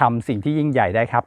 ทำสิ่งที่ยิ่งใหญ่ได้ครับ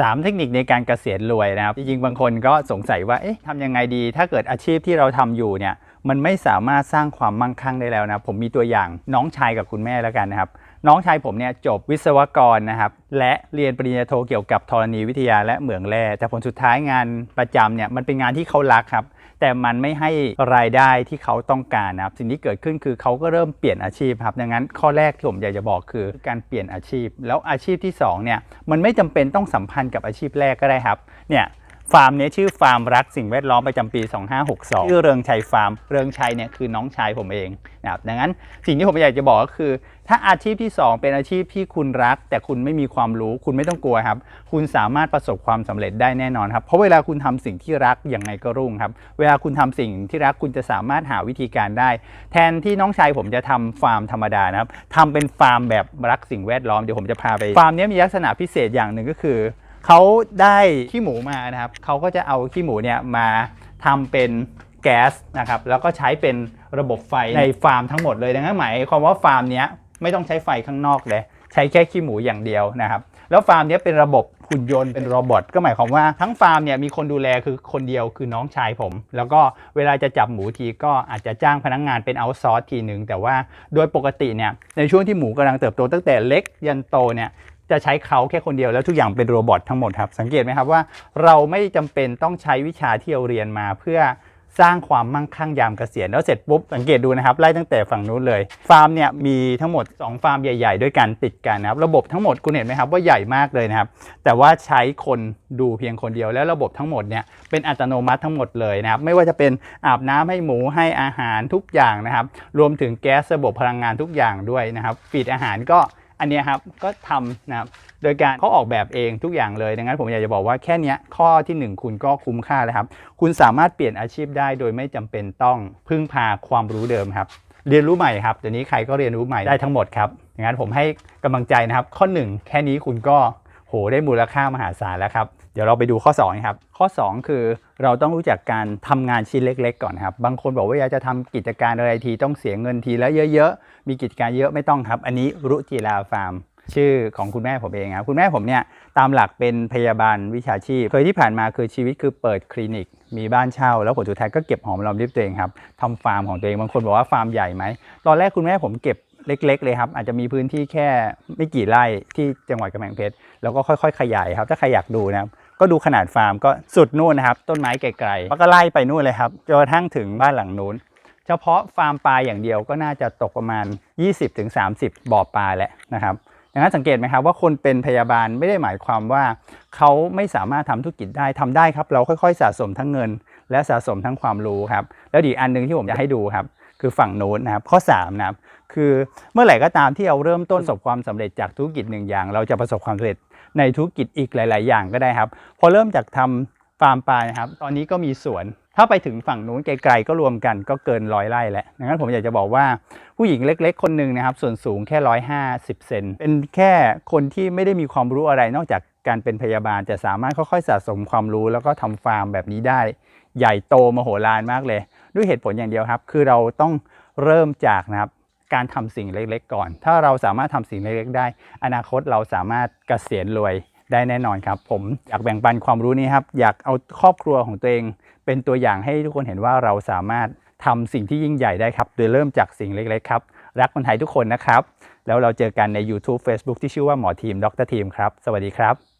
สามเทคนิคในการเกษียณรวยนะครับ จริงๆ บางคนก็สงสัยว่า เอ๊ะทำยังไงดี ถ้าเกิดอาชีพที่เราทำอยู่เนี่ย มันไม่สามารถสร้างความมั่งคั่งได้แล้วนะผมมีตัวอย่างน้องชายกับคุณแม่แล้วกันนะครับ น้องชายผมเนี่ยจบวิศวกรนะครับ และเรียนปริญญาโทเกี่ยวกับธรณีวิทยาและเหมืองแร่แต่ผลสุดท้ายงานประจำเนี่ยมันเป็นงานที่เขารักครับ แต่มันไม่ให้รายได้ที่เขาต้องการนะครับ สิ่งที่เกิดขึ้นคือเขาก็เริ่มเปลี่ยนอาชีพครับดังนั้นข้อแรกที่ผมอยากจะบอกคือการเปลี่ยนอาชีพ แล้วอาชีพที่สองเนี่ยมันไม่จำเป็นต้องสัมพันธ์กับอาชีพแรกก็ได้ครับเนี่ย ฟาร์มนี้ชื่อฟาร์มรักสิ่งแวดล้อมประจำปี 2562 ชื่อเริงชัยฟาร์ม เริงชัยเนี่ยคือน้องชายผมเองนะครับดังนั้นสิ่งที่ผมอยากจะบอกก็คือ ถ้าอาชีพที่ 2 เป็นอาชีพที่คุณรัก แต่คุณไม่มีความรู้คุณไม่ต้องกลัวครับ คุณสามารถประสบความสำเร็จได้แน่นอนครับ เพราะเวลาคุณทำสิ่งที่รักยังไงก็รุ่งครับ เวลาคุณทำสิ่งที่รักคุณจะสามารถหาวิธีการได้ แทนที่น้องชายผมจะทำฟาร์มธรรมดานะครับทำเป็นฟาร์มแบบรักสิ่งแวดล้อมเดี๋ยวผมจะพาไปฟาร์มนี้มีลักษณะพิเศษอย่างหนึ่งก็คือ เขาได้ขี้หมูมานะครับเขาก็จะเอาขี้หมูเนี่ยมาทำเป็นแก๊สนะครับแล้วก็ใช้เป็นระบบไฟในฟาร์มทั้งหมดเลยดังนั้นหมายความว่าฟาร์มเนี้ยไม่ต้องใช้ไฟข้างนอกเลย ใช้แค่ขี้หมูอย่างเดียวนะครับแล้วฟาร์มนี้เป็นระบบหุ่นยนต์เป็นโรบอทก็หมายความว่าทั้งฟาร์มเนี่ยมีคนดูแลคือคนเดียวคือน้องชายผม แล้วก็เวลาจะจับหมูทีก็อาจจะจ้างพนักงงานเป็นเอาซอร์สทีหนึ่งแต่ว่าโดยปกติเนี่ยในช่วงที่หมูกำลังเติบโตตั้งแต่เล็กยันโตเนี่ย จะใช้เขาแค่คนเดียวแล้วทุกอย่างเป็นโรบอททั้งหมดครับ สังเกตไหมครับว่าเราไม่จำเป็นต้องใช้วิชาที่เราเรียนมาเพื่อสร้างความมั่งคั่งยามเกษียณแล้วเสร็จปุ๊บสังเกตดูนะครับไล่ตั้งแต่ฝั่งนู้นเลย ฟาร์มเนี่ยมีทั้งหมด 2 ฟาร์มใหญ่ ๆ ด้วยกันติดกันนะครับ ระบบทั้งหมดคุณเห็นไหมครับว่าใหญ่มากเลยนะครับ แต่ว่าใช้คนดูเพียงคนเดียวแล้วระบบทั้งหมดเนี่ยเป็นอัตโนมัติทั้งหมดเลยนะครับ ไม่ว่าจะเป็นอาบน้ำให้หมูให้อาหารทุกอย่างนะครับ รวมถึงแก๊สระบบพลังงานทุกอย่างด้วยนะครับ ฟีดอาหารก็ อันนี้ครับก็ทำนะครับโดยการเขาออกแบบเองทุกอย่างเลยดังนั้นผมอยากจะบอกว่าแค่นี้ข้อทีหนึ่1 คุณก็คุ้มค่าแล้วครับ คุณสามารถเปลี่ยนอาชีพได้โดยไม่จำเป็นต้องพึ่งพาความรู้เดิมครับ เรียนรู้ใหม่ครับเดี๋ยวนี้ใครก็เรียนรู้ใหม่ได้ทั้งหมดครับดังนั้นผมให้กำลังใจนะครับ ข้อ 1 แค่นี้คุณก็ หได้มูลค่ามหาศาลแล้วครับ เดี๋ยวเราไปดูข้อ2ครับ ข้อ 2 คือเราต้องรู้จักการทำงานชิ้นเล็ก ๆ ก่อนครับ บางคนบอกว่าอยากจะทำกิจการอะไรทีต้องเสียเงินทีแล้วเยอะๆ มีกิจการเยอะไม่ต้องครับ อันนี้รุจิราฟาร์มชื่อของคุณแม่ผมเองครับ คุณแม่ผมเนี่ยตามหลักเป็นพยาบาลวิชาชีพ เคยที่ผ่านมาคือชีวิตคือเปิดคลินิก มีบ้านเช่า แล้วผลสุดท้ายก็เก็บหอมรอมริบตัวเองครับทำฟาร์มของตัวเองบางคนบอกว่าฟาร์มใหญ่ไหมตอนแรกคุณแม่ผมเก็บ เล็ก ๆ เลยครับ อาจจะมีพื้นที่แค่ไม่กี่ไร่ที่จังหวัดกำแพงเพชรแล้วก็ค่อย ๆ ขยายครับ ถ้าใครอยากดูนะครับก็ดูขนาดฟาร์มก็สุดนู่นนะครับ ต้นไม้ไกลๆแล้วก็ไล่ไปนู่นเลยครับจนกระทั่งถึงบ้านหลังนู้น เฉพาะฟาร์มปลาอย่างเดียวก็น่าจะตกประมาณ 20-30 บ่อปลาแหละนะครับดังนั้นสังเกตไหมครับว่าคนเป็นพยาบาลไม่ได้หมายความว่าเขาไม่สามารถทำธุรกิจได้ทำได้ครับ เราค่อยๆ สะสมทั้งเงิน และสะสมทั้งความรู้ครับ แล้วอีกอันหนึงที่ผมจะให้ดูครับ คือฝั่งโน้นนะครับ ข้อ3นะครับคือเมื่อไหร่ก็ตามที่เราเริ่มต้นประสบความสำเร็จจากธุรกิจหนึ่งอย่าง เราจะประสบความสำเร็จในธุรกิจอีกหลาย ๆ อย่างก็ได้ครับ พอเริ่มจากทำฟาร์มปลานะครับ ตอนนี้ก็มีสวน ถ้าไปถึงฝั่งนู้นไกลๆก็รวมกันก็เกินร้อยไร่แล้วดังนั้นผมอยากจะบอกว่าผู้หญิงเล็ก ๆ คนหนึ่งนะครับ ส่วนสูงแค่ 150 เซนเป็นแค่คนที่ไม่ได้มีความรู้อะไรนอกจาก การเป็นพยาบาลจะสามารถค่อยๆสะสมความรู้แล้วก็ทำฟาร์มแบบนี้ได้ ใหญ่โตมโหฬารมากเลย ด้วยเหตุผลอย่างเดียวครับ คือเราต้องเริ่มจากนะครับการทำสิ่งเล็กๆ ก่อน ถ้าเราสามารถทำสิ่งเล็กๆ ได้ อนาคตเราสามารถเกษียณรวยได้แน่นอนครับ ผมอยากแบ่งปันความรู้นี้ครับอยากเอาครอบครัวของตัวเอง เป็นตัวอย่างให้ทุกคนเห็นว่าเราสามารถทำสิ่งที่ยิ่งใหญ่ได้ครับ โดยเริ่มจากสิ่งเล็กๆ ครับ รักคนไทยทุกคนนะครับ แล้วเราเจอกันใน YouTube Facebook ที่ชื่อว่าหมอทีมดรทีมครับ สวัสดีครับ